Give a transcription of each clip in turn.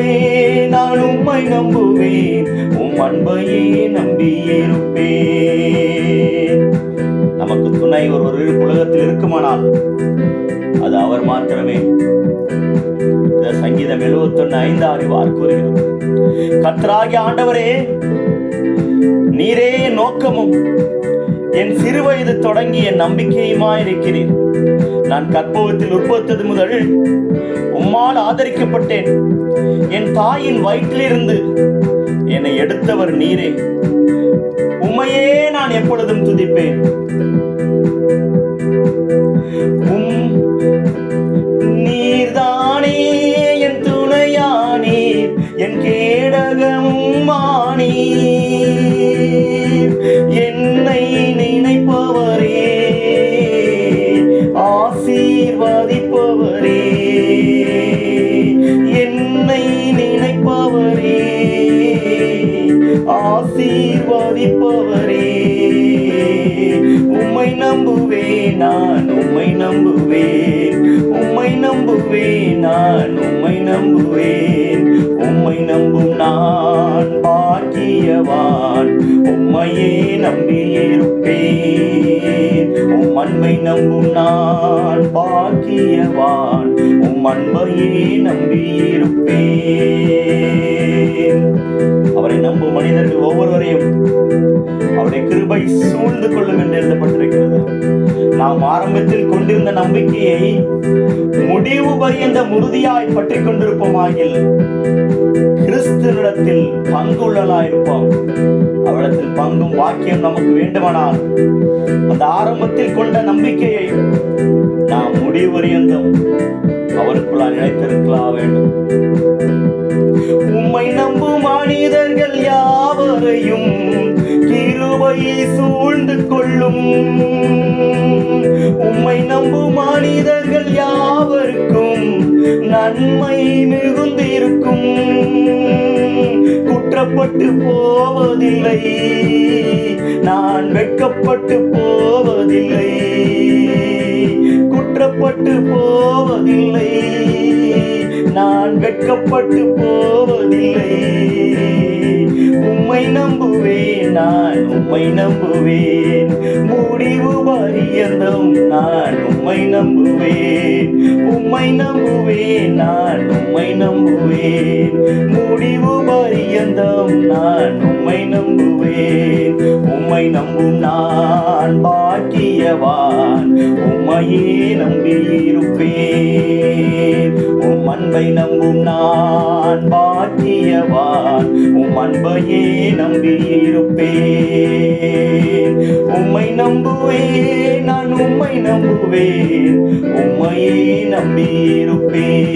நம்புவேன் நான் உம்மை நம்புவேன் உம் அன்பையே நம்பியிருப்பேன் நமக்கு துணை ஒருவர் உலகத்தில் இருக்குமானால் அது அவர் மாத்திரமே. இந்த சங்கீதம் எழுபத்தொன்னு ஐந்து அறிவார் கூறுகிறது. கத்ராகி ஆண்டவரே நீரே நோக்கமும் என் சிறுவயது தொடங்கி என் நம்பிக்கையுமாயிருக்கிறீர் நான் கற்பகத்தில் உற்பத்தது முதல் உம்மால் ஆதரிக்கப்பட்டேன். என் தாயின் வயிற்றிலிருந்து என்னை எடுத்தவர் நீரே. உமையே நான் எப்பொழுதும் துதிப்பேன். ஆசீர்வதிப்பவரே என்னை நினைப்பவரே. ஆசீர்வாதிப்பவரே. உம்மை நம்புவேன் நான் உம்மை நம்புவேன். உம்மை நம்புவேன் நான் உம்மை நம்புவேன். உம்மை நம்பும் நான் பாக்கியவான். உம்மையே நம்பியிருப்பேன். உம் அன்பை நம்பும் நான் பாக்கியவான். உம் அன்பையே நம்பியிருப்பேன். அவரை நம்பும் மனிதர்கள் ஒவ்வொருவரையும் அவருடைய கிருபை சூழ்ந்து கொள்ளும் என்று எழுதப்பட்டிருக்கிறது. நாம் ஆரம்பத்தில் கொண்டிருந்த நம்பிக்கையை முடிவு பரியந்த உறுதியாய் பற்றி கொண்டிருப்போமாகில் கிறிஸ்துவிடத்தில் பங்குள்ளலாயிருப்போம் அவளத்தில் பங்கும் வாக்கியம் நமக்கு வேண்டுமானால் அந்த ஆரம்பத்தில் கொண்ட நம்பிக்கையை நாம் முடிவு பரியந்தம் அவருக்குள்ளால் நினைத்திருக்கலாம் வேண்டும். உம்மை நம்பும் மனிதர்கள் யாவரையும் சூழ்ந்து கொள்ளும். உம்மை நம்பும் மனிதர்கள் யாவருக்கும் நன்மை மிகுந்திருக்கும் குற்றப்பட்டு போவதில்லை. நான் வெட்கப்பட்டு போவதில்லை. குற்றப்பட்டு போவதில்லை. நான் வெட்கப்பட்டு போவதில்லை. உம்மை நம்புவேன் நான் உம்மை நம்புவேன். முடிவு பரியந்தம் நான் உம்மை நம்புவேன். உம்மை நம்புவேன் நான் உம்மை நம்புவேன். முடிவு பரியந்தம் நான் உம்மை நம்புவேன். உம்மை நம்பும் நான் பாக்கியவான். உம்மையே நம்பியிருப்பேன் உம் அன்பை நம்பும் நான் பாக்கியவான். உம் அன்பையே நம்பியிருப்பேன் உம்மை நம்புவேன் நான் உம்மை நம்புவேன். உம்மையே நம்பியிருப்பேன்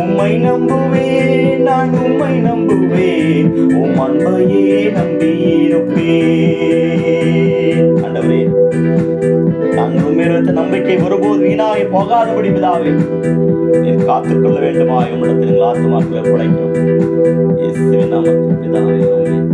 உம்மை நம்புவேன் நான் உம்மை நம்புவேன். உம் அன்பையே நம்பியிருப்பேன். ஆண்டவரே நாங்கள் உண்மையில் நம்பிக்கை ஒருபோது வீணாகி போகாதபடி பிதாவே நீர் காத்துக்கொள்ள வேண்டுமா உம்மிடத்தில் ஆத்துமாக்களை படைக்கும் இயேசுவின் நாமத்தில் பிதாவே ஆமென்.